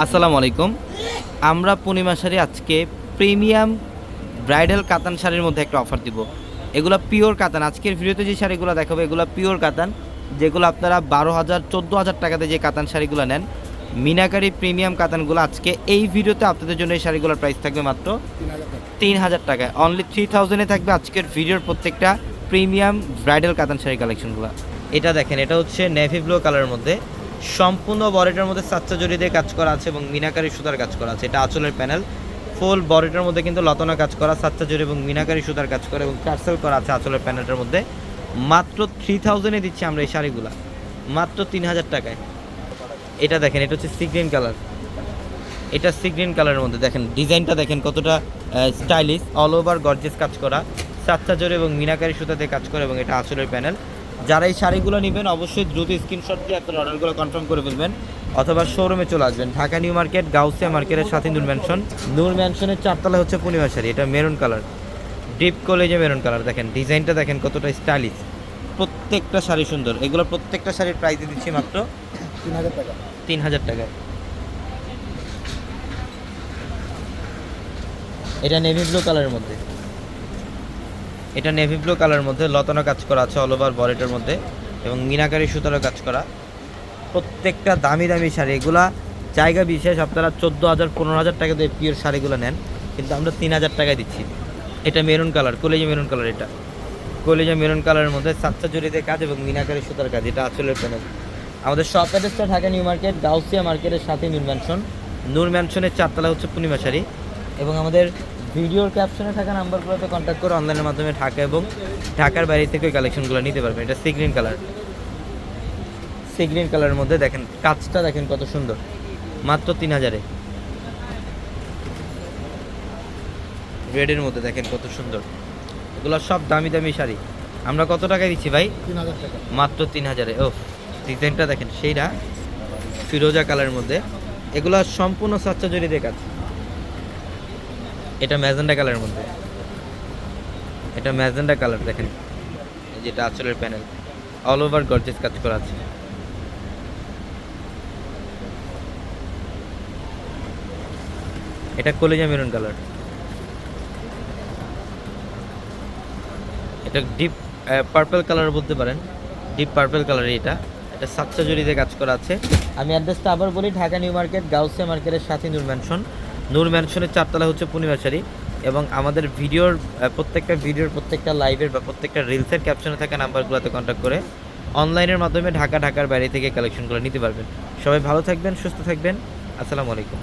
আসসালামু আলাইকুম। আমরা পূর্ণিমা শাড়ি আজকে প্রিমিয়াম ব্রাইডাল কাতান শাড়ির মধ্যে একটা অফার দিব। এগুলো পিওর কাতান। আজকের ভিডিওতে যে শাড়িগুলো দেখাবো, এগুলো পিওর কাতান। যেগুলো আপনারা বারো হাজার, চোদ্দ হাজার টাকাতে যে কাতান শাড়িগুলো নেন, মিনাকারি প্রিমিয়াম কাতানগুলো আজকে এই ভিডিওতে আপনাদের জন্য এই শাড়িগুলোর প্রাইস থাকবে মাত্র তিন হাজার টাকায় অনলি থ্রি থাউজেন্ডে থাকবে আজকের ভিডিওর প্রত্যেকটা প্রিমিয়াম ব্রাইডাল কাতান শাড়ি কালেকশনগুলো এটা দেখেন, এটা হচ্ছে নেভি ব্লু কালারের মধ্যে। সম্পূর্ণ বডিটার মধ্যে সাচ্চা জড়ি দিয়ে কাজ করা আছে এবং মিনাকারি সুতার কাজ করা আছে। এটা আঁচলের প্যানেল। ফুল বডিটার মধ্যে কিন্তু লতনা কাজ করা, সাচ্চা জড়ি এবং মিনাকারি সুতার কাজ করা এবং টার্সেল করা আছে আঁচলের প্যানেলটার মধ্যে। মাত্র থ্রি থাউজেন্ডে দিচ্ছি আমরা এই শাড়িগুলো। মাত্র তিন হাজার টাকায়। এটা দেখেন, এটা হচ্ছে সি গ্রিন কালার এটা সি গ্রিন কালারের মধ্যে দেখেন, ডিজাইনটা দেখেন কতটা স্টাইলিশ অল ওভার গর্জেস কাজ করা। সাচ্চা জোরে এবং মিনাকারি সুতাতে কাজ করা এবং এটা আঁচলের প্যানেল। যারা এই শাড়িগুলো নেবেন, অবশ্যই দ্রুত স্ক্রিনশট দিয়ে আপনার অর্ডারগুলো কনফার্ম করে ফেলবেন। অথবা শোরুমে চলে আসবেন, ঢাকা নিউ মার্কেট, গাউসিয়া মার্কেটের সাথে নূর ম্যানশন নূর ম্যানশনের চারতলা হচ্ছে পূর্ণিমা শাড়ি, এটা মেরুন কালার ডিপ কলেজে মেরুন কালার দেখেন, ডিজাইনটা দেখেন কতটা স্টাইলিশ প্রত্যেকটা শাড়ি সুন্দর। এগুলো প্রত্যেকটা শাড়ির প্রাইস দিচ্ছি মাত্র তিন হাজার টাকা। তিন হাজার টাকায় এটা নেভি ব্লু কালারের মধ্যে। এটা নেভি ব্লু কালারের মধ্যে লতানো কাজ করা আছে অল ওভার বডিটার মধ্যে এবং মিনাকারি সুতারও কাজ করা। প্রত্যেকটা দামি দামি শাড়ি, এগুলা জায়গা বিশেষ আপনারা চোদ্দ হাজার, পনেরো হাজার টাকা দিয়ে পিওর শাড়িগুলো নেন, কিন্তু আমরা তিন হাজার টাকায় দিচ্ছি। এটা মেরুন কালার কলেজে মেরুন কালার এটা। কলেজে মেরুন কালারের মধ্যে সাতটা জড়িতে কাজ এবং মিনাকারি সুতার কাজ, এটা আঁচলের প্যানেল আমাদের শপ অ্যাড্রেসটা ঢাকা নিউ মার্কেট, গাউসিয়া মার্কেটের সাথে নূর ম্যানশন নূর ম্যানশনের চারতলা হচ্ছে পূর্ণিমা শাড়ি এবং আমাদের ভিডিওর ক্যাপশনে থাকা নাম্বারগুলোতে কন্ট্যাক্ট করে অনলাইনের মাধ্যমে ঢাকা এবং ঢাকার বাইরে থেকে ওই কালেকশনগুলো নিতে পারবেন। এটা sea green colour sea green কালারের মধ্যে দেখেন কাজটা দেখেন কত সুন্দর। মাত্র তিন হাজারে। রেডের মধ্যে দেখেন কত সুন্দর। এগুলো সব দামি দামি শাড়ি। আমরা কত টাকায় দিচ্ছি ভাই? মাত্র তিন হাজারে। ও ডিজাইনটা দেখেন সেইটা ফিরোজা কালারের মধ্যে। এগুলো সম্পূর্ণ সাচ্চা জড়িতে কাজ। এটা ম্যাজেন্ডা কালারের মধ্যে। এটা ম্যাজেন্ডা কালার, দেখেন। যেটা আঁচলের প্যানেল। অল ওভার গর্জেস কাজ করা আছে। এটা কলেজা মেরুন কালার। এটা ডিপ পার্পল কালার বলতে পারেন। ডিপ পার্পল কালার এটা। এটা সাতটা জড়িতে কাজ করা আছে। আমি অ্যাড্রেসটা আবার বলি, ঢাকা নিউ মার্কেট, গাউসিয়া মার্কেটের সাথে নূর ম্যানশন নূর ম্যানশনের চারতলা হচ্ছে পূর্ণিমা শাড়ি এবং আমাদের ভিডিওর প্রত্যেকটা ভিডিওর, প্রত্যেকটা লাইভের বা প্রত্যেকটা রিলসের ক্যাপশনে থাকা নাম্বারগুলোতে কন্ট্যাক্ট করে অনলাইনের মাধ্যমে ঢাকা ঢাকার বাইরে থেকে কালেকশনগুলো নিতে পারবেন। সবাই ভালো থাকবেন, সুস্থ থাকবেন। আসসালামু আলাইকুম।